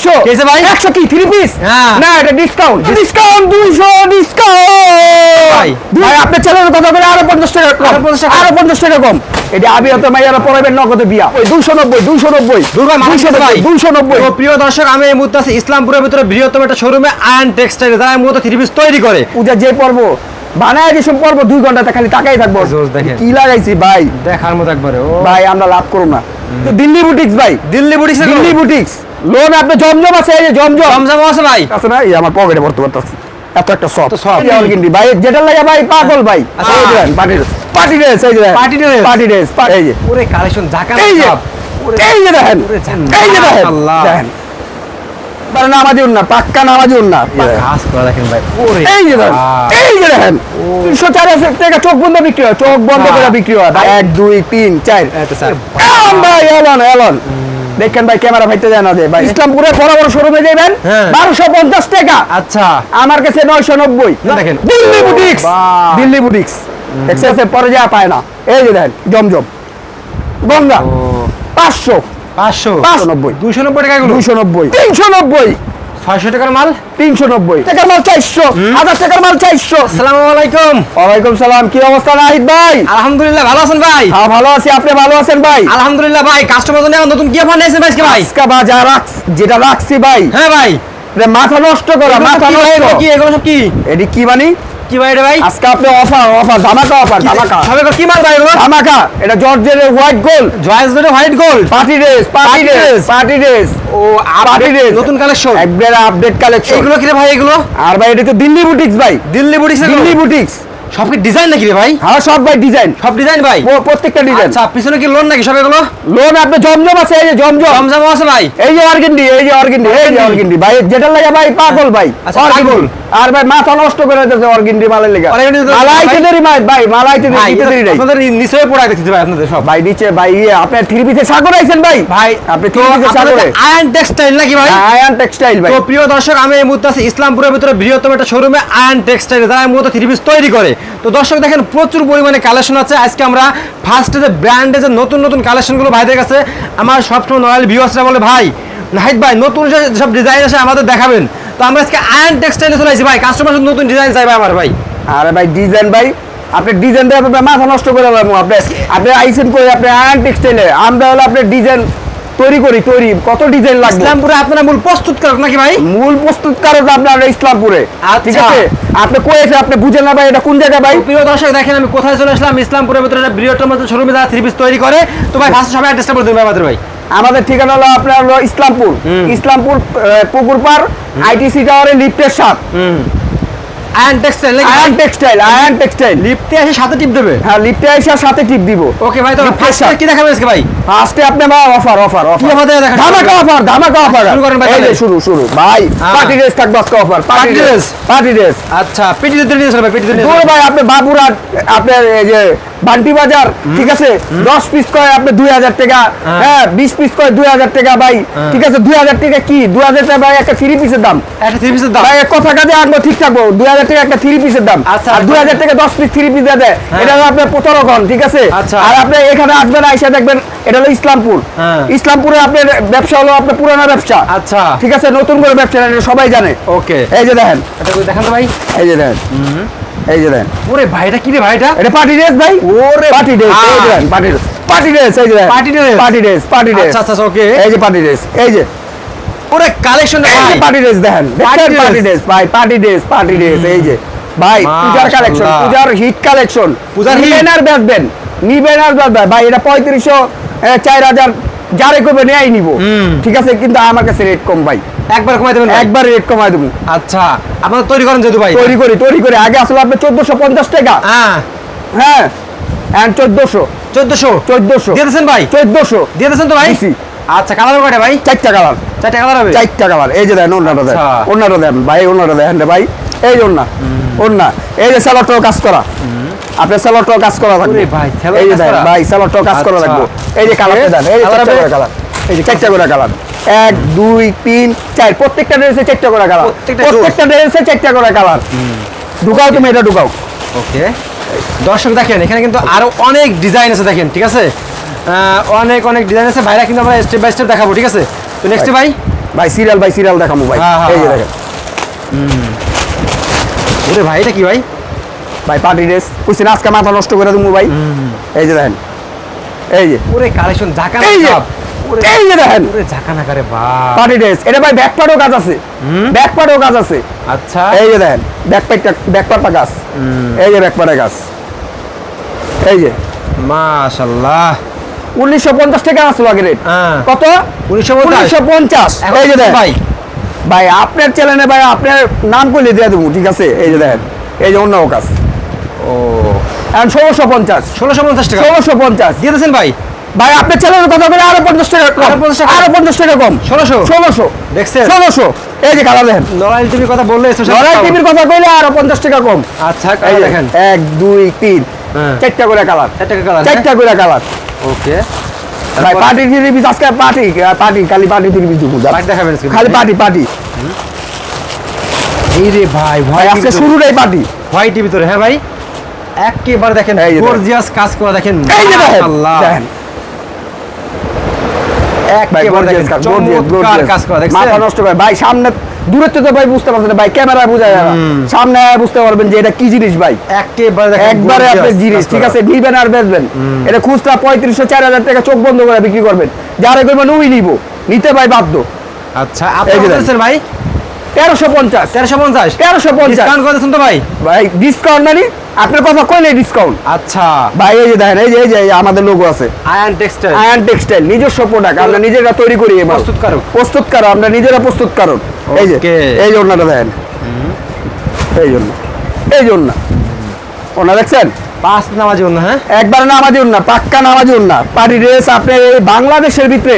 একশো। ভাই? একশো কি? Three piece. না। এটা ডিসকাউন্ট ডিসকাউন্ট দুইশো ডিসকাউন্ট ভাই। ভাই আপনার চ্যানেলের কথা বলে আরও পঞ্চাশ টাকা কম। আরও 50 টাকা? আরও পঞ্চাশ টাকা কম। এটা আবিয়াতে মাইয়ারা পড়াবেন নগদে বিয়া। ওই দুইশো নব্বই দুইশো নব্বই। দূর ভাই, মাথা দুইশো গেছে ভাই। নব্বই দুইশো নব্বই। তো প্রিয় দর্শক আমি এই মুহূর্তে আছি ইসলামপুরের ভিতরে বৃহত্তম একটা শোরুমে আয়ন টেক্সটাইল যারা মূলত থ্রি পিস তৈরি করে। পূজা যে পর্ব বানায় যে পর্ব দুই ঘন্টাতে খালি তাকাই থাকব। কি লাগাইছি ভাই? দেখার মতো একবারে ও। ভাই আমরা লাভ করব না। দিল্লি বুটিক্স ভাই। দিল্লি বুটিক্স দিল্লি বুটিক্স লোন আপনি জমজম আছে এই যে জমজম। জমজম আছে ভাই। আছে না? এই আমার পকেটে পারতাছি এত একটা সব ভাই যেটা লাগে ভাই পাগল ভাই। পার্টি পার্টি ড্রেস এই যে পার্টি ড্রেস? পার্টি ড্রেস এই যে। ওরে কালেকশন ঢাকা এই যে। এই যে দেখেন। এই যে দেখেন। দেখেন। মানে নামাজি উন্না পাক্কা নামাজি উন্না কাজ করা দেখেন ভাই। ওরে এই যে দেখেন। এই যে দেখেন। তিনশো চার হাজার টাকা চোখ বন্ধ বিক্রি হয়। চোখ বন্ধ। করে বিক্রি হয়। ভাই, এক দুই তিন চার। এত স্যার। এলন ভাই এলন এলন। দেখেন ভাই ক্যামেরা ভাইতে যায় না ভাই। ইসলামপুরের বড় বড় শোরুমে যাবেন হ্যাঁ। বারোশো পঞ্চাশ টাকা। আচ্ছা। আমার কাছে নয়শো নব্বই। দেখেন। দিল্লি বুটিক্স। দিল্লি বুটিক্স এক্সেসে পরে যা পায় না। এই যে দেখেন জমজম। গঙ্গা। পাঁচশো। পাঁচশো। পাঁচশো নব্বই। দুইশো নব্বই টাকা দুশো নব্বই। তিনশো নব্বই। ছয়শো টাকার মাল? তিনশো নব্বই। টাকার মাল চারশো হাজার টাকার মাল চারশো। আসসালামু আলাইকুম। ওয়ালাইকুম সালাম। কি অবস্থা নাহিদ ভাই? আলহামদুলিল্লাহ ভালো আছেন ভাই? হ্যাঁ ভালো আছি। আপনি ভালো আছেন ভাই? আলহামদুলিল্লাহ ভাই কাস্টমার জন্য নতুন কি অফার নিয়েছেন ভাই ভাই? আজকা বাজার যেটা রাখছি ভাই। হ্যাঁ ভাই। মাথা নষ্ট করা মাথা? নষ্ট। কি? এগুলো সব কি? এটি কি মানি কি ভাই ভাই? আজকে আপনি অফার অফার ধামাকা অফার ধামাকা। সবে কি মাল ভাই এগুলো? ধামাকা এটা জর্জের হোয়াইট গোল্ড জয়েস ধরে white gold party dress party dress? Party dress ও পার্টি ড্রেস নতুন কালেকশন একবারে আপডেট কালেকশন এগুলো কি রে ভাই এগুলো? আর ভাই এটা তো দিল্লি বুটিক্স ভাই। দিল্লি বুটিক্স দিল্লি বুটিক্স সব কি ডিজাইন নাকি রে ভাই? হ্যাঁ সব ভাই ডিজাইন সব ডিজাইন ভাই? প্রত্যেকটা ডিজাইন আচ্ছা পিছনে কি লোন নাকি? সব এগুলো? লোন আপনি জমজম আছে এই যে জমজম। জমজম আছে ভাই? এই যে অর্গেন্ডি এই যে অর্গেন্ডি এই যে অর্গেন্ডি ভাই যেটা লাগে ভাই পাগল ভাই। আচ্ছা, পাগল। আর ভাই মাথা নষ্ট করে দিতেছে অর্গেন্ডি মালের লেগে। মালাইতে দেরি ভাই ভাই মালাইতে দেরি দিতে দেরি নাই। আপনাদের নিচে পড়া দেখতেছি ভাই আপনাদের সব। ভাই নিচে ভাই ইয়ে থ্রি পিসে সাগর আইছেন ভাই? ভাই আপনি থ্রি পিসে সাগরে। আয়ন টেক্সটাইল নাকি ভাই? আয়ান টেক্সটাইল ভাই। তো প্রিয় দর্শক আমি এই মুহূর্তে আছি ইসলামপুরের ভিতরে বৃহত্তম একটা শোরুমে আয়ন টেক্সটাইল যারা মূলত থ্রি পিস তৈরি করে। তো দর্শক দেখেন, প্রচুর পরিমাণে কালেকশন আছে। আজকে আমরা ফার্স্টে যে ব্র্যান্ডে যে নতুন নতুন কালেকশনগুলো ভাইদের কাছে, আমার সবসময় নয়াল ভিউয়ার্সরা বলে, ভাই, নাহিদ ভাই, নতুন সব ডিজাইন আছে আমাদের দেখাবেন। তো আমরা আজকে আয়ন টেক্সটাইলে চলে আসছি ভাই কাস্টমার নতুন ডিজাইন চাই ভাই আমার, ভাই। আরে ভাই ডিজাইন ভাই, আপনি ডিজাইন দিয়ে আপনার মাথা নষ্ট করে আপনি আপনি আইসেন করে আপনি আয়ান টেক্সটাইলে আমরা হলো আপনার ডিজাইন তৈরি করি তৈরি। কত ডিজাইন লাগবে? ইসলামপুরে আপনারা মূল প্রস্তুতকারক নাকি ভাই? মূল প্রস্তুতকারক আপনার ইসলামপুরে। আচ্ছা। ঠিক আছে? আপনি কয়েছে আপনি বুঝেন না ভাই এটা কোন জায়গা ভাই? প্রিয় দর্শক দেখেন আমি কোথায় চলে আসলাম। ইসলামপুরের ভিতরে একটা বৃহত্তম শোরুমে যারা থ্রি পিস তৈরি করে তো ভাই ফার্স্ট সবাই অ্যাড্রেসটা বলে দেবেন আমাদের ভাই। আমাদের ঠিকানা হলো আপনার হলো ইসলামপুর। ইসলামপুর আহ, পুকুর পার আইটিসি টাওয়ারে লিফটের সাত Ayan textile Ayan textile Ayan textile লিফটে এসে সাথে টিপ দেবে? হ্যাঁ লিফটে আইসার সাথে টিপ দিব। ওকে ভাই তো ফার্স্ট। কি দেখাবেন আজকে ভাই? ফার্স্টে আপনি ভাই অফার অফার অফার? ধামাকা অফার ধামাকা অফার শুরু করেন ভাই এই যে শুরু শুরু। ভাই হ্যাঁ। পার্টি ড্রেস থাকবে আজকে offer party dress party dress আচ্ছা পেটি দিতে নিয়ে ভাই পেটি দিতে দূর ভাই আপনি বাবুরাট আপনার এই যে বান্টি বাজার ঠিক আছে? দশ পিস কয় আপনি দুই হাজার টাকা হ্যাঁ। হ্যাঁ বিশ পিস কয় দুই হাজার টাকা ভাই হ্যাঁ। ঠিক আছে? দুই হাজার টাকা কি? দুই হাজার টাকা ভাই একটা থ্রি পিসের দাম। একটা থ্রি পিসের দাম। ভাই এক কথা কাজে আনব ঠিক থাকব। দুই হাজার টাকা একটা থ্রি পিসের দাম। আচ্ছা, আর দুই হাজার টাকা দশ পিস থ্রি পিস দেয় হ্যাঁ। এটা হলো আপনার প্রতারকন ঠিক আছে? আচ্ছা। আর আপনি এখানে আসবেন আইসা দেখবেন এটা হলো ইসলামপুর। হ্যাঁ। ইসলামপুরে আপনার ব্যবসা হলো আপনার পুরানো ব্যবসা। আচ্ছা। ঠিক আছে নতুন করে ব্যবসা এটা সবাই জানে। ওকে। এই যে দেখেন। এটা দেখান তো ভাই। এই যে দেখেন। এই যে দেখেন। ওরে ভাই এটা কি রে ভাই এটা? এটা পার্টি ড্রেস ভাই। ওরে পার্টি ড্রেস এই যে দেখেন পার্টি ড্রেস। পার্টি ড্রেস এই যে দেখেন। Party dress? Party dress party dress. আচ্ছা আচ্ছা ওকে। এই যে পার্টি ড্রেস এই যে। ওরে কালেকশন এই ভাই। পার্টি ড্রেস দেখেন। দেখেন পার্টি ড্রেস ভাই পার্টি ড্রেস পার্টি ড্রেস এই যে। ভাই পূজার। কালেকশন পূজার হিট কালেকশন পূজার? নিবেন আর বেচবেন। নিবেন আর বেচবেন। ভাই এটা পঁয়ত্রিশশো চার হাজার যারে করবে নেয়াই নিব। ঠিক আছে কিন্তু আমার কাছে রেট কম ভাই। একবার কমাই দেবেন একবার রেট কমাই দেবো। আচ্ছা আপনারা তৈরি করেন যেহেতু ভাই। তৈরি করি তৈরি করি। আগে আসলে আপনি চোদ্দশো পঞ্চাশ টাকা। হ্যাঁ। হ্যাঁ। অ্যান্ড চোদ্দশো। চোদ্দশো? চোদ্দশো। দিয়ে দিয়েছেন ভাই? চোদ্দশো। দিয়ে দিয়েছেন তো ভাই? আচ্ছা কালার কয়টা ভাই? চারটা কালার। চারটা কালার হবে? চারটা কালার। এই যে দেন অন্যটা দেন। আচ্ছা। অন্যটা দেন। ভাই অন্যটা দেন রে ভাই। এই অন্য অন্য এই যে স্যালোটাও কাজ করা। আপনার স্যালোটাও কাজ করা থাকবে এই যে? ভাই স্যালোটাও কাজ করা আচ্ছা। থাকবে এই যে কালার দেন এই যে চারটা করে কালার এই যে চারটা করে কালার এক দুই তিন চার প্রত্যেকটা ড্রেসে চারটা করে কালার প্রত্যেকটা ড্রেসে চারটা করে কালার ঢুকাও তুমি এটা ঢুকাও। ওকে দর্শক দেখেন এখানে কিন্তু আরও অনেক ডিজাইন আছে দেখেন ঠিক আছে? অনেক অনেক ডিজাইন আছে। ভাইরা কিন্তু আমরা স্টেপ বাই স্টেপ দেখাবো ঠিক আছে? তো নেক্সট ভাই। ভাই। সিরিয়াল ভাই সিরিয়াল দেখামু ভাই। হ্যাঁ, হ্যাঁ, এই যে হ্যাঁ। দেখেন। ওরে ভাই এটা কি ভাই? ভাই পার্টি ড্রেস। কুইছেন আজকে মাথা নষ্ট করে দেবো ভাই। এই যে দেখেন। এই যে। ওরে কালেকশন ঝাঁকানা এই যে। এই যে দেখেন। ওরে ঝাঁকানা করে বাহ। Party dress. এটা ভাই ব্যাক পার্টও কাজ আছে। ব্যাক পার্টও কাজ আছে। আচ্ছা। এই যে দেখেন ব্যাক পার্টটা ব্যাক পার্টটা কাজ এই যে ব্যাক পার্টের কাজ। এই যে। মাশাআল্লাহ উনিশশো পঞ্চাশ টাকা আসলো আগে রেট হ্যাঁ। কত? 1950 উনিশশো পঞ্চাশ। এই যে দেখেন। ভাই ভাই আপনার চ্যানেলে ভাই আপনার নাম করলে দিয়ে দেবো ঠিক আছে? এই যে দেখেন এই যে অন্য কাজ। ও। এখন ষোলোশো পঞ্চাশ। ষোলোশো পঞ্চাশ টাকা? ষোলোশো পঞ্চাশ। দিয়ে দিয়েছেন ভাই? ভাই আপনার চ্যানেলের কথা বলে আরও পঞ্চাশ টাকা কম। আরও 50 টাকা? আরও পঞ্চাশ টাকা কম। ষোলোশো? ষোলোশো। দেখছেন? ষোলোশো। এই যে কালার দেখেন। নড়াইল টিভির কথা বললে লড়াই টিভির কথা কইলে আরও পঞ্চাশ টাকা কম। আচ্ছা এই দেখেন। এক দুই তিন। হ্যাঁ। চারটা করে কালার। চার টাকা কালার চারটা করে কালার। ওকে। ভাই পার্টি টিভি আজকে পার্টি পার্টি খালি পার্টি টিভি দিব? পার্টি দেখাবেন খালি পার্টি পার্টি। এই রে ভাই ভাই আজকে শুরুটাই পার্টি। হোয়াইটের ভিতরে হ্যাঁ ভাই? একেবারে দেখেন। গর্জিয়াস কাজ করা দেখেন। এই যে দেখেন চমৎকার কাজ করা দেখেন মাথা নষ্ট করে ভাই সামনে দূরের থেকে তো ভাই বুঝতে পারছেন ভাই ক্যামেরা বোঝা যায় না সামনে আয়া বুঝতে পারবেন যে এটা কি জিনিস ভাই। একেবারে আপনি জিনিস ঠিক আছে? নিবেন আর বেচবেন। এটা খুচরা পঁয়ত্রিশশো চার হাজার টাকা চোখ বন্ধ করে বিক্রি করবেন। যারা করবেন ওই নিব। নিতে ভাই বাধ্য। আচ্ছা আপনি ভাই? তেরোশো পঞ্চাশ। তেরোশো পঞ্চাশ? তেরোশো পঞ্চাশ। ডিসকাউন্ট করে দিচ্ছেন তো ভাই? ভাই ডিসকাউন্ট নানি আপনার কথা কইলে ডিসকাউন্ট আচ্ছা। ভাই এই যে দেখেন এই যে এই যে আমাদের লোগো আছে। আয়ান টেক্সটাইল আয়ন টেক্সটাইল নিজস্ব প্রোডাক্ট আমরা নিজেরা তৈরি করি এবার। প্রস্তুতকারক। প্রস্তুতকারক আমরা নিজেরা প্রস্তুতকারক। এই যে এই জন্য দেখেন। এই জন্য এই জন্য। ওনা দেখছেন? পাঁচ নামাজি হ্যাঁ? একবার নামাজি পাক্কা নামাজি ড্রেস আপনি এই বাংলাদেশের ভিতরে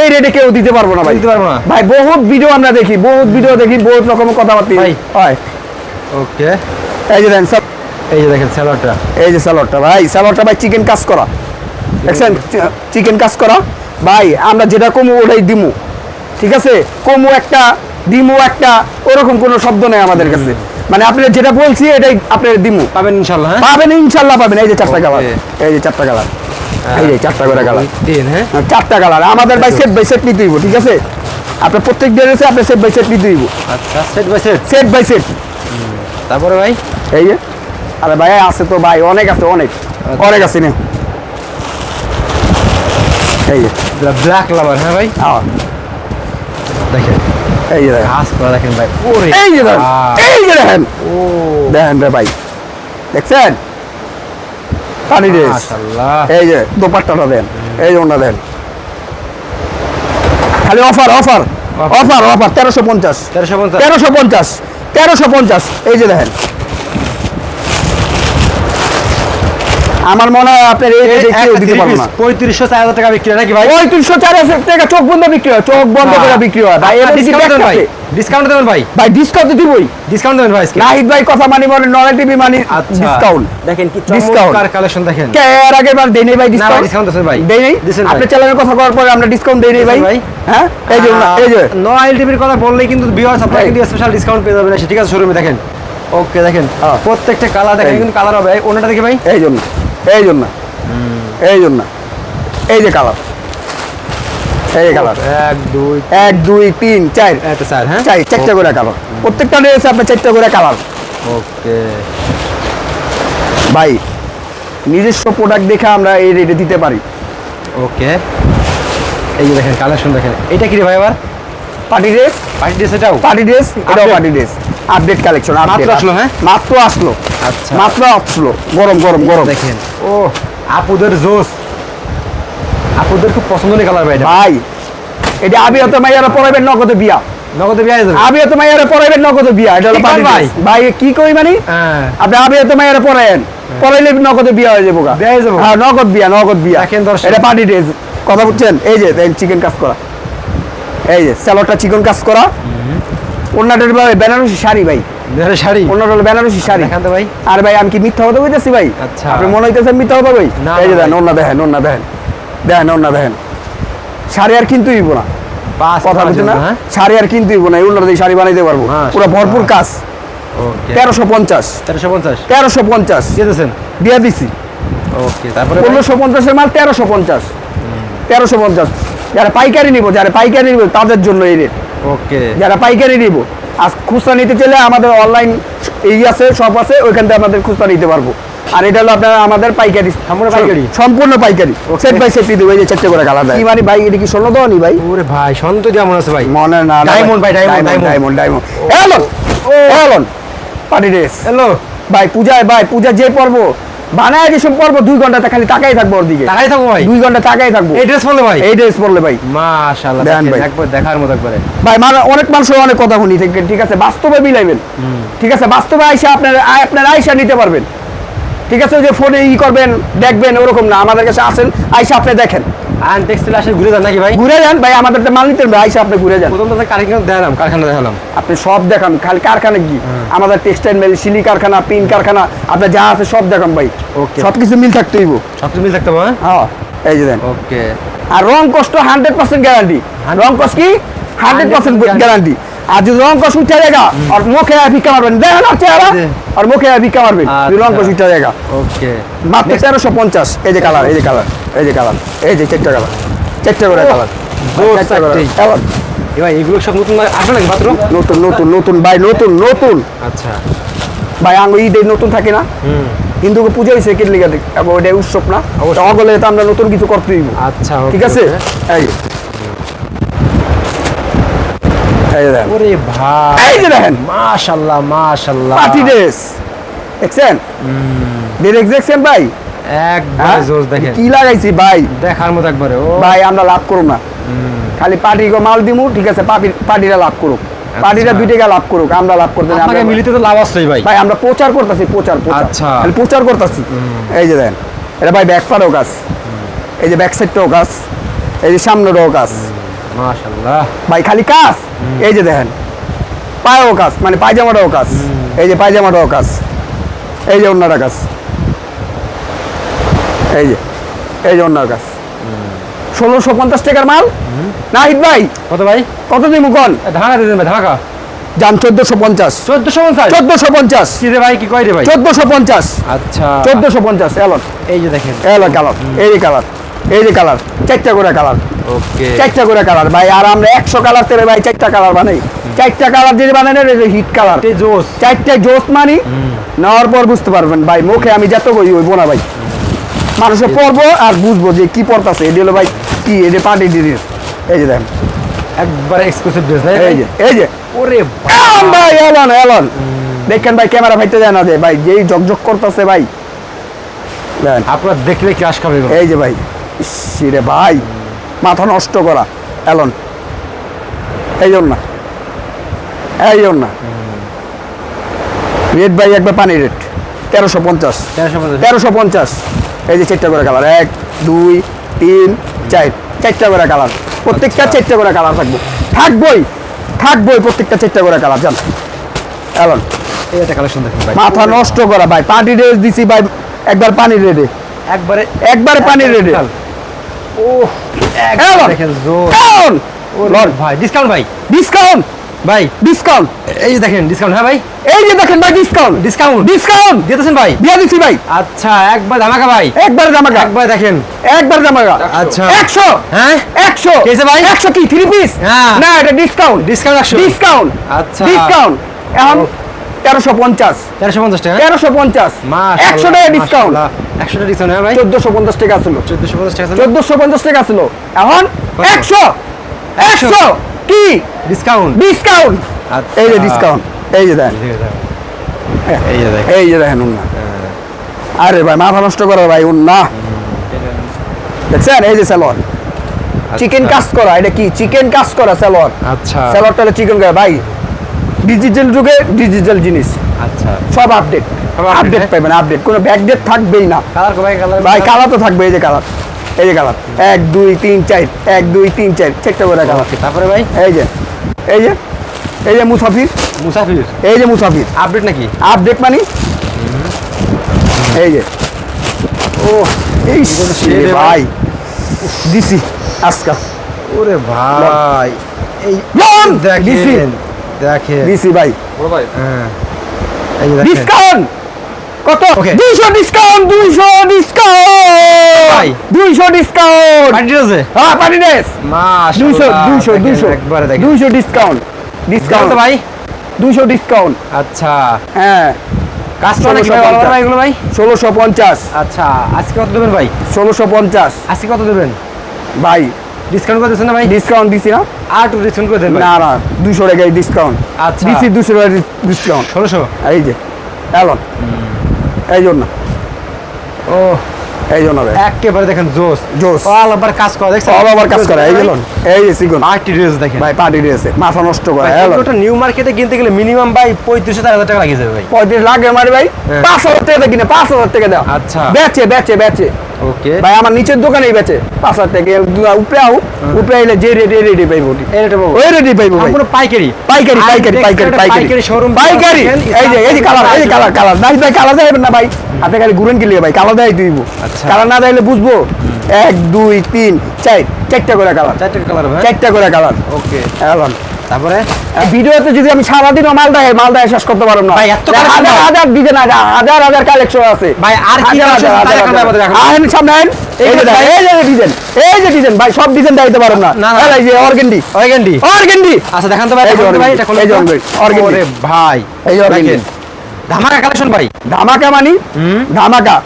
এই রেটে কেউ দিতে পারব না ভাই। দিতে পারব না। ভাই বহুত ভিডিও আমরা দেখি বহুত ভিডিও দেখি বহুত কথাবার্তা। হয়। ওকে। এই যে সব এই যে দেখেন স্যালাডটা এই যে স্যালাডটা ভাই স্যালাডটা ভাই চিকেন কাজ করা। দেখছেন? চিকেন কাজ করা। ভাই আমরা যেটা কমু ওটাই দিমু। ঠিক আছে? কমু একটা দিমু একটা ওরকম কোনো শব্দ নেই আমাদের কাছে। মানে আপনি যেটা বলছি এটাই আপনার দিমু। পাবেন ইনশাল্লাহ হ্যাঁ? পাবেন ইনশাল্লাহ পাবেন। এই যে চারটা কালার এই যে চারটা কালার এই যে চারটা করে কালার তিন হ্যাঁ? চারটা কালার আমাদের ভাই সেট বাই সেট নিতে হইব ঠিক আছে? আপনার প্রত্যেক ড্রেসে আপনি সেট বাই সেট নিতে হইব। আচ্ছা set by set set by set তারপরে ভাই? এই যে আরে ভাই আছে তো ভাই অনেক আছে অনেক। অনেক আছে নে। এই যে। ব্ল্যাক লাভার হ্যাঁ ভাই? দেখেন। এই যে দেখেন। কাজ করা দেখেন ভাই। ওরে এই যে দেখেন বাহ। এই যে দেখেন। ও। দেখেন রে ভাই। দেখছেন? পানি ড্রেস মাশাআল্লাহ। এই যে দোপাট্টাটা এই দেন। খালি অফার অফার। অফার অফার তেরোশো পঞ্চাশ। তেরোশো পঞ্চাশ। তেরোশো পঞ্চাশ তেরোশো পঞ্চাশ। এই যে দেখেন। আমার মনে হয় আপনার এই রেটে কেউ দিতে পারব না। পঁয়ত্রিশশো চার হাজার টাকা বিক্রি হয় নাকি ভাই? পঁয়ত্রিশশো চার হাজার টাকা চোখ বন্ধ বিক্রি হয় চোখ বন্ধ করে বিক্রি হয়। ভাই এবার ডিসকাউন্ট ভাই। ডিসকাউন্ট দেবেন ভাই। ভাই ডিসকাউন্ট দিবই। ডিসকাউন্ট দেবেন ভাই নাহিদ ভাই কথা মানি মানে নয় টিভি মানি আচ্ছা। ডিসকাউন্ট দেখেন কি Discount। চমৎকার কালেকশন দেখেন। কে এর আগে বার দেই নাই ভাই ডিসকাউন্ট ডিসকাউন্ট আছে ভাই। দেই নাই আপনি চ্যানেলের কথা করার পরে আমরা ডিসকাউন্ট দেই নাই ভাই। হ্যাঁ? এই যে এই যে। নয়েল টিভির কথা বললেই কিন্তু ভিউয়ার্স আপনারা কিন্তু স্পেশাল ডিসকাউন্ট পেয়ে যাবেন ঠিক আছে শোরুমে দেখেন। ওকে দেখেন। হ্যাঁ। প্রত্যেকটা কালার দেখেন কিন্তু কালার হবে। ওনাটা দেখি ভাই। এই জন্য এই জন্য। এই জন্য। এই যে কালার। এই যে কালার। এক দুই এক দুই তিন চার। স্যার হ্যাঁ? চাই চারটা করে কালার। প্রত্যেকটা রয়েছে আপনার চারটা করে কালার। ওকে। ভাই নিজস্ব প্রোডাক্ট দেখে আমরা এই রেটে দিতে পারি। ওকে। এই যে দেখেন কালেকশন দেখেন। এটা কি রে ভাই আবার? পার্টি ড্রেস পার্টি ড্রেস এটাও? পার্টি ড্রেস এটাও পার্টি ড্রেস আপডেট কালেকশন মাত্র আসলো, হ্যাঁ? মাত্র আসলো। আচ্ছা। মাত্র আসলো। গরম গরম গরম। দেখেন। ও। আপুদের জোস। আপুদের খুব পছন্দের কালার ভাই ভাই এটা আবিয়াতে মাইয়ারা পড়াইবেন নগদে বিয়া। নগদে বিয়ে যাবে। মাইয়ারা পড়াইবেন নগদে বিয়া। এটা হলো পার্টি ভাই? ভাই কি কই মানে? হ্যাঁ। আপনি আবিয়াতে মাইয়ারা পড়ায়েন পড়াইলে নগদে বিয়া হয়ে যাব গা। হয়ে যাব। হ্যাঁ নগদ বিয়া নগদ বিয়া। দেখেন দর্শক। এটা পার্টি ড্রেস কথা বুঝছেন? এই যে চিকেন কাজ করা। এই যে স্যালোডটা চিকেন কাজ করা। অন্যটার বেনারসি শাড়ি ভাই। শাড়ি? হলো বেনারসি শাড়ি। দেখান তো ভাই। আর ভাই আমি কি মিথ্যা কথা বলতেছি ভাই? আচ্ছা। আপনি মনে হইতেছেন মিথ্যা কথা ভাই এই যে না দেখেন ভাই। অন্য দেখেন অন্য দেখেন। দেখেন অন্য দেখেন। শাড়ি আর কিন্তু না। পাঁচ কথা না? শাড়ি আর কিন্তু না দিয়ে শাড়ি বানাইতে পারব। পুরো ভরপুর কাজ। তেরোশো পঞ্চাশ। তেরোশো পঞ্চাশ? তেরোশো পঞ্চাশ। দিয়ে দিয়েছেন? দিয়ে দিছি। ওকে তারপরে ভাই? পনেরোশো পঞ্চাশের মাল তেরোশো পঞ্চাশ। তেরোশো পঞ্চাশ। যারা পাইকারি নিব যারা পাইকারি নিব তাদের জন্য এই রেট ওকে। যারা পাইকারি নিব আজ খুচরা নিতে চাইলে আমাদের অনলাইন এই আছে শপ আছে ওইখান থেকে আমাদের খুচরা নিতে পারব। আর এটা হলো আপনার আমাদের পাইকারি। সম্পূর্ণ পাইকারি? সম্পূর্ণ পাইকারি। সেট বাই সেট দিব এই যে চারটে করে কালার কি মানে ভাই এটা কি ষোলো দেওয়া নি ভাই? ওরে ভাই সন্ত যেমন আছে ভাই। মনে না ডায়মন্ড ভাই, diamond। ডায়মন্ড ডায়মন্ড এলন এলন পার্টি ড্রেস। হ্যালো। ভাই পূজায় ভাই পূজা যে পর্ব বানায় যে সম্পর্ক দুই খালি তাকাই থাকব ওর দিকে। তাকাই থাকব ভাই? দুই ঘণ্টা তাকাই থাকব। এই ড্রেস পরলে ভাই? এই ড্রেস পরলে ভাই। মাশাআল্লাহ দেখেন, ভাই। একবার দেখার মতো একবারে। ভাই মানে অনেক মানুষ অনেক কথা শুনি ঠিক ঠিক আছে? বাস্তবে মিলাইবেন। ঠিক আছে? বাস্তবে আইসা আপনার আপনার আইসা নিতে পারবেন। ঠিক আছে? ওই যে ফোনে ই করবেন দেখবেন ওরকম না। আমাদের কাছে আসেন আইসা আপনি দেখেন। আন টেক্সটাইল আসলে ঘুরে যান নাকি ভাই? ঘুরে যান ভাই আমাদের মাল নিতে হবে, আপনি ঘুরে যান। প্রথম তো কারখানা দেখালাম কারখানা দেখালাম। আপনি সব দেখান খালি কারখানা কি? আমাদের টেক্সটাইল মিল সিলি কারখানা পিন কারখানা আপনার যা আছে সব দেখান ভাই। ওকে সব কিছু মিল থাকতে হইব। সব কিছু মিল থাকতে হবে হ্যাঁ? এই যে দেন। ওকে আর রং কষ্ট হান্ড্রেড পার্সেন্ট গ্যারান্টি রং কষ্ট কি? হান্ড্রেড পার্সেন্ট 100% গ্যারান্টি আর যদি রং কষ্ট উঠে জায়গা আর মুখে ভিক্ষা মারবেন। দেখেন আর চেহারা আর মুখে ভিক্ষা মারবেন। যদি রং কষ্ট উঠে জায়গা। ওকে। মাত্র তেরোশো পঞ্চাশ। এই যে কালার এই যে কালার এই যে কালার এই যে চারটা কালার চারটা করে কালার। ভাই এগুলো সব নতুন আসবে নাকি মাত্র? নতুন নতুন নতুন ভাই নতুন নতুন। আচ্ছা। ভাই আঙ্গ ঈদের নতুন থাকে না? পুজো হয়েছে ওইটা উৎসব না। অগলে তো আমরা নতুন কিছু করতে দিব আচ্ছা ঠিক আছে? এই ওরে ভাই এই যে দেখেন। মাশাআল্লাহ মাশাআল্লাহ পার্টি ড্রেস। দেখছেন? ডিরেক্ট দেখছেন ভাই? একবার হ্যাঁ? জোস দেখেন। কি লাগাইছি ভাই? দেখার মতো একবারে ও। ভাই আমরা লাভ করুম না। খালি পার্টি মাল দিমু ঠিক আছে পার্টি- পার্টিরা লাভ করুক। পার্টিরা দুই টাকা লাভ করুক আমরা লাভ করতে না, আপনাকে মিলিতে তো লাভ আসছেই ভাই। ভাই আমরা প্রচার করতেছি প্রচার প্রচার। আচ্ছা। খালি প্রচার করতেছি। এই যে দেন এটা ভাই ব্যাক পারও গাছ। এই যে ব্যাক সাইডটাও গাছ। এই যে সামনেটাও গাছ। মাশাআল্লাহ। ভাই খালি কাজ? এই যে দেখেন পায়েও কাজ মানে পায়জামাটাও কাজ। এই যে পায়জামাটাও কাজ। এই যে অন্যটা কাজ। এই যে এই যে অন্যার কাজ। ষোলোশো পঞ্চাশ টাকার মাল? নাহিদ ভাই কত ভাই? কত দিন ভাই ধামাকা যান চোদ্দশো পঞ্চাশ। চোদ্দশো পঞ্চাশ? চোদ্দশো পঞ্চাশ। কি রে ভাই কি কয় রে ভাই? চোদ্দশো পঞ্চাশ। আচ্ছা। চোদ্দশো পঞ্চাশ এলন। এই যে দেখেন। এলন কালার এই কালার। এই যে কালার চারটা করে কালার। ওকে চারটা করে কালার ভাই আর আমরা একশো কালার তেলে ভাই চারটা কালার বানাই। চারটা কালার যদি বানাই না হিট কালার জোস। চারটা জোস মানি নেওয়ার পর বুঝতে পারবেন ভাই মুখে আমি যত কই হইব না ভাই। মানুষে পড়ব আর বুঝব যে কি পড়তাছে এটি হলো ভাই কি এটা পার্টি ডিডির এই যে দেখেন। একবার এক্সক্লুসিভ ড্রেস ভাই এই যে এই যে। ওরে ভাই এলন এলন। দেখেন ভাই ক্যামেরা ভাইতে যায় না যে ভাই যেই ঝকঝক করতেছে ভাই। আপনার দেখলে ক্রাশ খাবে এগুলো। এই যে ভাই। রে ভাই মাথা নষ্ট করা এলন। এই জন্য না এই জন্য না রেট ভাই একবার পানি রেট তেরোশো পঞ্চাশ। তেরোশো পঞ্চাশ। এই যে চারটা করে কালার এক দুই তিন চার। চারটা করে কালার প্রত্যেকটা। চারটা করে কালার থাকব। থাকবই। থাকবই প্রত্যেকটা চারটা করে কালার জান। এলন। মাথা নষ্ট করা ভাই। পার্টি রেট দিছি ভাই। একবার পানি রেটে একবারে একবারে পানি রেটে ও দেখেন জোর। লর্ড ভাই ডিসকাউন্ট ভাই। ডিসকাউন্ট ভাই ডিসকাউন্ট এই যে দেখেন ডিসকাউন্ট হ্যাঁ ভাই? এই যে দেখেন ভাই ডিসকাউন্ট ডিসকাউন্ট ডিসকাউন্ট দিতেছেন ভাই? দিয়ে দিচ্ছি ভাই। আচ্ছা একবার ধামাকা ভাই। একবার জামাকা একবার দেখেন। একবার আচ্ছা। একশো! হ্যাঁ? একশো! কেসে ভাই? একশো কি? থ্রি পিস হ্যাঁ। না এটা ডিসকাউন্ট ডিসকাউন্ট একশো। ডিসকাউন্ট আচ্ছা। ডিসকাউন্ট এখন তেরোশো পঞ্চাশ। তেরোশো পঞ্চাশ টাকা? তেরোশো পঞ্চাশ। একশো টাকা ডিসকাউন্ট মাশাআল্লাহ। একশো টাকা হ্যাঁ ভাই ছিল? ছিল। এখন কি? ডিসকাউন্ট। ডিসকাউন্ট। আচ্ছা। এই যে ডিসকাউন্ট। এই যে দেন এই যে দেখেন এই যে দেখেন উন্না। আরে ভাই মাথা নষ্ট করো ভাই উন্না। দেখছেন? এই যে স্যালোয়ার চিকেন কাজ করা এটা কি? চিকেন কাজ করা স্যালোয়ার আচ্ছা। স্যালোয়ারটা চিকেন করা ভাই ডিজিটাল যুগে ডিজিটাল জিনিস। আচ্ছা। সব আপডেট আপডেট হ্যাঁ? পাবেন আপডেট কোনো ব্যাকডেট থাকবেই না। কালার ভাই কালার ভাই তো থাকবে এই যে কালার এই যে কালার এক দুই তিন চার এক দুই তিন চার। চারটা করে কালার তারপরে ভাই? এই যে এই যে এই যে মুসাফির। মুসাফির। এই যে মুসাফির। আপডেট নাকি? আপডেট মানে? এই যে। ও এই ভাই। দিছি আজকা। ওরে ভাই। এই দেখেন দেখেন। দিছি ভাই। হ্যাঁ এই যে দেখেন ডিসকাউন্ট! কত? দুইশো ডিসকাউন্ট দুইশো ডিসকাউন্ট! ভাই। দুইশো ডিসকাউন্ট! পার্টি হ্যাঁ পার্টি ড্রেস। দুইশো দুইশো দুইশো। একবারে দেখেন। দুইশো ডিসকাউন্ট ডিসকাউন্ট। ভাই? দুইশো ডিসকাউন্ট। আচ্ছা। হ্যাঁ। এগুলো ভাই? ষোলোশো পঞ্চাশ। আচ্ছা আজকে কত দেবেন ভাই? ষোলোশো পঞ্চাশ। আজকে কত দেবেন? ভাই ডিসকাউন্ট করে দিচ্ছেন না ভাই? ডিসকাউন্ট দিছি না। আর একটু ডিসকাউন্ট করে দেন না না দুশো টাকায় ডিসকাউন্ট আচ্ছা। দিছি দুশো টাকা ডিসকাউন্ট ষোলোশো? এই যে এলন এই জন্য। ও এই জন্য ভাই। একেবারে দেখেন জোস। জোস। অল আবার কাজ করা দেখছেন? অল ওভার কাজ করে। এই যে এই যে সিগুন। আটটি ড্রেস দেখেন। ভাই পার্টি ড্রেসে মাথা নষ্ট করে ভাই, এলন এগুলোটা নিউ মার্কেটে কিনতে গেলে মিনিমাম ভাই পঁয়ত্রিশশো চার হাজার টাকা লাগিয়ে যাবে ভাই। পঁয়ত্রিশ লাখ মারি ভাই হ্যাঁ। পাঁচ হাজার টাকা কিনে পাঁচ হাজার টাকা দাও। আচ্ছা। বেচে বেচে বেচে। ওকে ভাই আমার নিচের দোকানেই বেচে। পাঁচ হাজার টাকা উপরে আও উপরে আইলে যে রেডি রেডি পাইব এই রেটে ওই রেডি পাইব ভাই। সম্পূর্ণ পাইকারি। পাইকারি পাইকারি পাইকারি পাইকারি। শোরুম পাইকারি। এই যে এই যে কালার এই যে কালার কালার নাই ভাই কালার দেবেন না ভাই? আপনি খালি ঘুরেন কি ভাই কালার দেয় দিব। আচ্ছা। কালার না দিলে বুঝব? এক দুই তিন চার। চারটা করে কালার চারটে কালার চারটা করে কালার ওকে তারপরে ভিডিওতে যদি আমি সারাদিন মাল দেয় মাল দেয় শেষ করতে পারব না। ভাই, এত হাজার। হাজার ডিজাইন আছে হাজার হাজার কালেকশন আছে। ভাই, আর কি? আহেন সামনে এই যে ডিজাইন এই যে ডিজাইন ভাই সব ডিজাইন দিতে পারব না। না, না। এই যে অর্গেন্ডি। ওইগান্ডি অর্গেন্ডি। আচ্ছা দেখান তো ভাই ভাই এটা এই যে ভাই। ধামাকা কালেকশন ভাই। ধামাকা মানি। ধামাকা।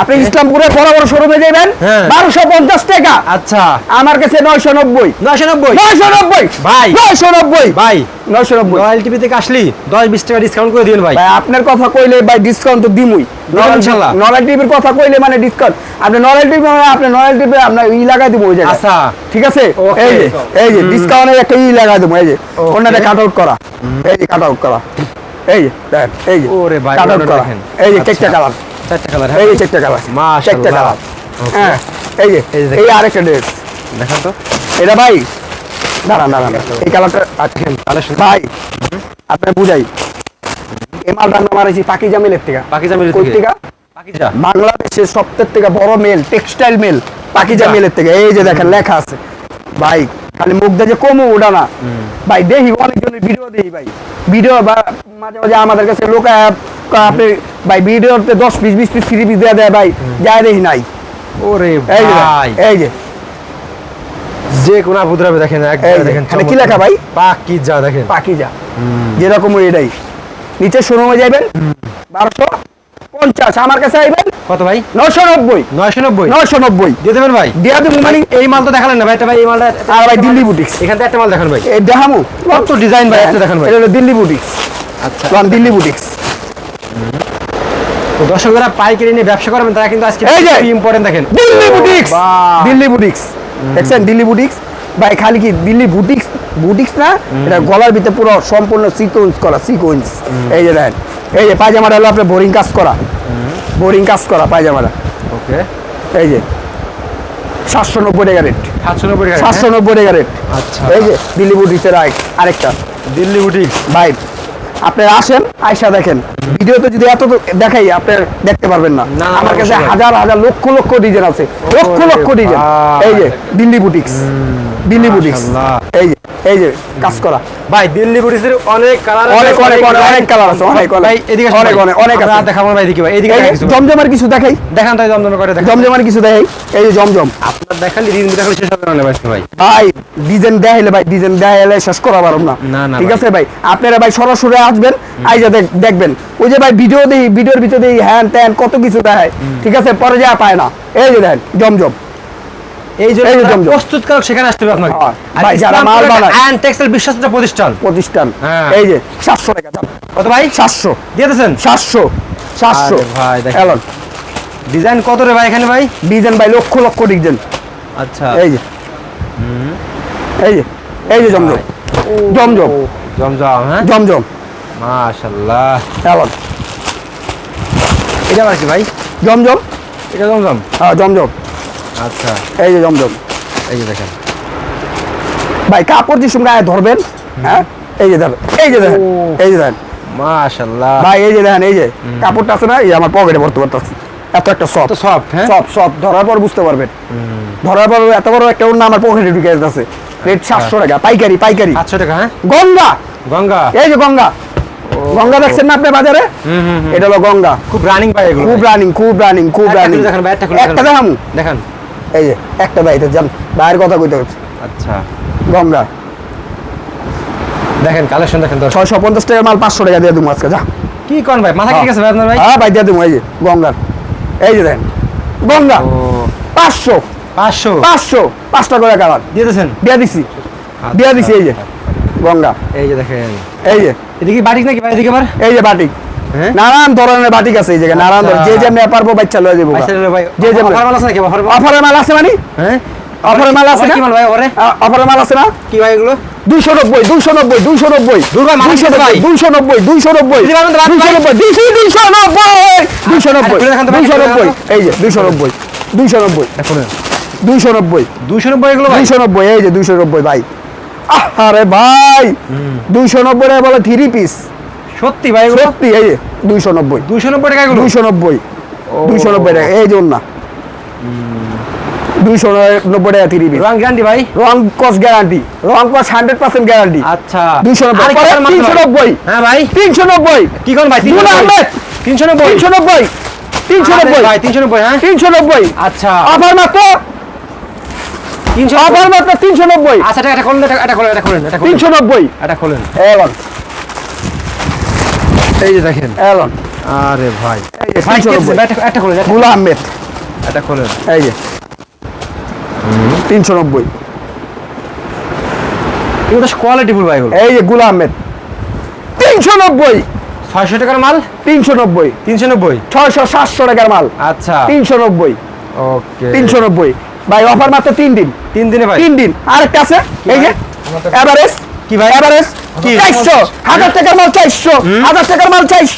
আপনি ইসলামপুরের বড় বড় শোরুমে যাবেন হ্যাঁ। বারোশো পঞ্চাশ টাকা। আচ্ছা। আমার কাছে নয়শো নব্বই। নয়শো নব্বই? নয়শো নব্বই। ভাই। নয়শো নব্বই। ভাই। নয়শো নব্বই। রয়্যাল টিভি থেকে আসলি দশ বিশ টাকা ডিসকাউন্ট করে দিন ভাই। আপনার কথা কইলে ভাই ডিসকাউন্ট তো দিমুই। নরাল টিভির কথা কইলে মানে ডিসকাউন্ট আপনি নরাল টিভি আপনি নরাল টিভি আপনার ই লাগাই দিব ওই জায়গায়। আচ্ছা। ঠিক আছে? এই যে এই যে ডিসকাউন্টের একটা ই লাগাই দেবো এই যে. অন্যটা কাট আউট করা। এই যে কাট আউট করা। এই যে দেখেন এই যে ওরে ভাই, কাট আউট করা। এই যে। কালার চারটে কালার এই চারটা কালার চারটা কালার হ্যাঁ এই যে এই যে এই দেখেন। আরেকটা ড্রেস দেখান তো। এটা ভাই দাঁড়ান দাঁড়ান। এই কালারটা ভাই আপনার বুঝাই। এই মালটার নাম আরেছি পাকি জামিলের থেকে। পাকিজা মিল থেকে? থেকে? পাকিজা? বাংলাদেশের সবথেকে থেকে বড় মেল টেক্সটাইল মেল পাকিজা। মেলের থেকে। এই যে দেখেন লেখা আছে। ভাই খালি মুখ দিয়ে যে কমু ওটা না। ভাই দেখি অনেকজনের ভিডিও দেখি ভাই। ভিডিও বা মাঝে মাঝে আমাদের কাছে লোক আপনি ভাই ভিডিওতে দশ পিস বিশ পিস থ্রি পিস দেওয়া দেয় ভাই যায় দেখি নাই। ওরে যে ভাই। এই যে। যে কোন আবুদ্রাবে দেখেন যে, দেখেন কি লেখা ভাই? পাকিজা দেখেন। পাকিজা। যেরকম এটাই। নিচে শোরুমে যাবেন বারোশো পঞ্চাশ। আমার কাছে আইবেন কত ভাই? নশো নব্বই। নয়শো নব্বই? নশো নব্বই। দিয়ে দেবেন ভাই? দিয়া দেবো মানে এই মাল তো দেখালেন না ভাই এটা ভাই এই মালটা আর ভাই দিল্লি বুটিক্স এখান থেকে একটা মাল দেখান ভাই। এই দেখামু। কত ডিজাইন ভাই একটা দেখান ভাই। এটা হলো দিল্লি বুটিক্স আচ্ছা। দিল্লি বুটিক্স তো দর্শকরা পাইকারি নিয়ে ব্যবসা করবেন তারা কিন্তু আজকে এই যে! ইম্পর্টেন্ট দেখেন। দিল্লি বুটিক্স দিল্লি বুটিক্স দেখছেন দিল্লি বুটিক্স ভাই খালি কি দিল্লি বুটিক্স বুটিক্স না? এটা গলার ভিতরে পুরো সম্পূর্ণ সিকোয়েন্স করা সিকোয়েন্স এই যে দেখেন এই যে পায়জামাটা হলো আপনার বোরিং কাজ করা। বোরিং কাজ করা পায়জামাটা। ওকে। এই যে সাতশো নব্বই টাকা রেট সাতশো নব্বই টাকা সাতশো নব্বই টাকা রেট আচ্ছা। এই যে দিল্লি বুটিক্সের আরেক- আরেকটা। দিল্লি বুটিক ভাই আপনারা আসেন আয়সা দেখেন। ভিডিওতে যদি এত দেখাই আপনার দেখতে পারবেন না। আমার কাছে হাজার হাজার লক্ষ লক্ষ ডিজাইন আছে। লক্ষ লক্ষ ডিজাইন। এই যে দিল্লি বুটিক্স দিল্লি বুটিক্স এই যে এই যে কাজ করা। ভাই দিল্লি বুটিক্সের অনেক কালার অনেক, অনেক, অনেক, colour আছে, অনেক। ভাই এদিকে অনেক, অনেক, অনেক আছে। দেখাবো ভাই এদিকে ভাই এদিকে দেখা। জমজমের কিছু দেখাই। দেখান তাই জমজম করে দেখান। জমজমের কিছু দেখাই। এই যে জমজম। আপনার দেখালে দিন দেখালে শেষ হবে না ভাই ভাই। ডিজাইন দেখাইলে ভাই ডিজাইন দেখাইলে শেষ করা পারব না। ঠিক আছে ভাই? আপনারা ভাই সরাসরি আসবেন আইজা দেখ- দেখবেন। ওই যে ভাই ভিডিও দেই ভিডিওর ভিতরে দেই হ্যান ত্যান কত কিছু দেখায় ঠিক আছে? পরে যা পায় না। এই যে দেখেন জমজম। এই জন্য যে প্রস্তুতকারক সেখানে আসতে হবে আপনাকে। ভাই, যারা মাল বানায়। আয়ন টেক্সটাইল বিশ্বাসিত প্রতিষ্ঠান। প্রতিষ্ঠান। এই যে সাতশো টাকা যান। কত ভাই? সাতশো। দিয়ে দিয়েছেন? সাতশো। সাতশো। ভাই, দেখেন। ডিজাইন কত রে ভাই এখানে ভাই? ডিজাইন ভাই লক্ষ লক্ষ ডিজাইন। আচ্ছা। এই যে। এই যে এই যে জমজম। জমজম। জমজম হ্যাঁ? জমজম। মাশাআল্লাহ এলন এটা আবার কি ভাই? জমজম? এটা জমজম? হ্যাঁ জমজম। আচ্ছা। এই যে জমজম। এই যে দেখেন। ভাই কাপড় যে সঙ্গে ধরবেন হ্যাঁ? এই যে দেখেন এই যে দেখেন এই যে দেখেন। মাশাআল্লাহ ভাই এই যে দেখেন এই যে কাপড়টা আছে না এই আমার পকেটে ভরতে পারতেছি এত একটা তো সফট হ্যাঁ? সব সব ধরার পর বুঝতে পারবেন। ধরার পর এত বড় একটা অন্য আমার পকেটে ঢুকে যাচ্ছে রেট সাতশো টাকা পাইকারি পাইকারি। 700 টাকা হ্যাঁ? গঙ্গা। গঙ্গা? এই যে গঙ্গা। গঙ্গা দেখছেন না আপনি বাজারে। এটা হলো গঙ্গা। খুব রানিং ভাই এগুলো। খুব রানিং খুব রানিং খুব রানিং দেখান ভাই, একটা একটা। দেখামু? দেখান। এই যে একটা বাইরে যান। বাইরের কথা কইতে হচ্ছে। আচ্ছা। গঙ্গা। দেখেন কালেকশন দেখেন দর্শক। ছয়শো পঞ্চাশ টাকার মাল পাঁচশো টাকা দিয়ে দেবো আজকে যা। কি কোন ভাই? মাথা ঠিক আছে ভাই আপনার ভাই? হ্যাঁ ভাই দিয়ে দেবো এই যে গঙ্গার। এই যে দেখেন গঙ্গা। ও। পাঁচশো। পাঁচশো? পাঁচশো। পাঁচটা করে কালার। দিয়ে দিয়েছেন? দিয়ে দিছি। দিয়ে দিছি এই যে। গঙ্গা। এই যে দেখেন। এই যে। এদিকে বাটিক নাকি ভাই? এদিকে আবার? এই যে বাটিক। হ্যাঁ? নানান ধরনের বাটিক আছে এই জায়গায় নানান ধরনের। যে আচ্ছা। যেমনি পারব বাচ্চা লয়ে যাব আচ্ছা, যে যেমন- অফার মাল আছে নাকি? অফার মাল আছে মানে? হ্যাঁ? অফারের মাল আছে কি মাল ভাই ওরে অফারের মাল আছে না? কি ভাই এগুলো? দুইশো নব্বই দুইশো নব্বই দুইশো নব্বই। দূর ভাই, মাল দুইশো আছে ভাই। নব্বই দুইশো নব্বই দুইশো নব্বই। দিদি ভাই, আমাদের বাদ দুইশো ভাই। নব্বই দুইশো দুইশো নব্বই। দুইশো নব্বই খুলে দেখান তো ভাই, দুইশো খুলে দেখান নব্বই তো। এই যে দুইশো নব্বই দুইশো নব্বই। দেখুন দুইশো নব্বই। দুশো নব্বই এগুলো ভাই? দুইশো নব্বই এই যে দুইশো নব্বই ভাই। আরে ভাই দুইশো নব্বই টাকা বলে থ্রি পিস সত্যি ভাই সত্যি এই দুইশো নব্বই। দুশো নব্বই টাকা দুইশো নব্বই। দুইশো নব্বই টাকা এই যে না দুইশো নব্বই টাকা থ্রি পিস রং গ্যারান্টি ভাই। রং কস গ্যারান্টি রং কস হান্ড্রেড পার্সেন্ট গ্যারান্টি আচ্ছা। দুইশো নব্বই। তিনশো? নব্বই। হ্যাঁ ভাই। তিনশো নব্বই। কি কোন ভাই তিনশো নব্বই? তিনশো নব্বই? তিনশো নব্বই। তিনশো নব্বই হ্যাঁ? তিনশো নব্বই। আচ্ছা। অফার মাত্র? তিনশো মাত্র তিনশো নব্বই। আচ্ছা এটা- এটা খোলেন এটা- এটা খোলেন এটা খোলেন এটা তিনশো নব্বই। এটা খোলেন। এলন এই যে দেখেন। এলন আরে ভাই। এই খোলেনগুলা আহমেদ। এটা খোলেন। এই যে। তিনশো নব্বই। এগুলো কোয়ালিটি ফুল ভাই এই যে গুলা আহমেদ। তিনশো নব্বই। ছয়শো টাকার মাল? তিনশো নব্বই। তিনশো নব্বই? ছয়শো সাতশো টাকার মাল। আচ্ছা। তিনশো নব্বই। ওকে। তিনশো নব্বই। ভাই অফার মাত্র তিন দিন। তিন দিনে ভাই। তিন দিন। আরেকটা আছে এই যে এভারেজ কি ভাই? এভারেজ কি? চারশো। হাজার টাকার মাল চারশো। হাজার টাকার মাল চারশো।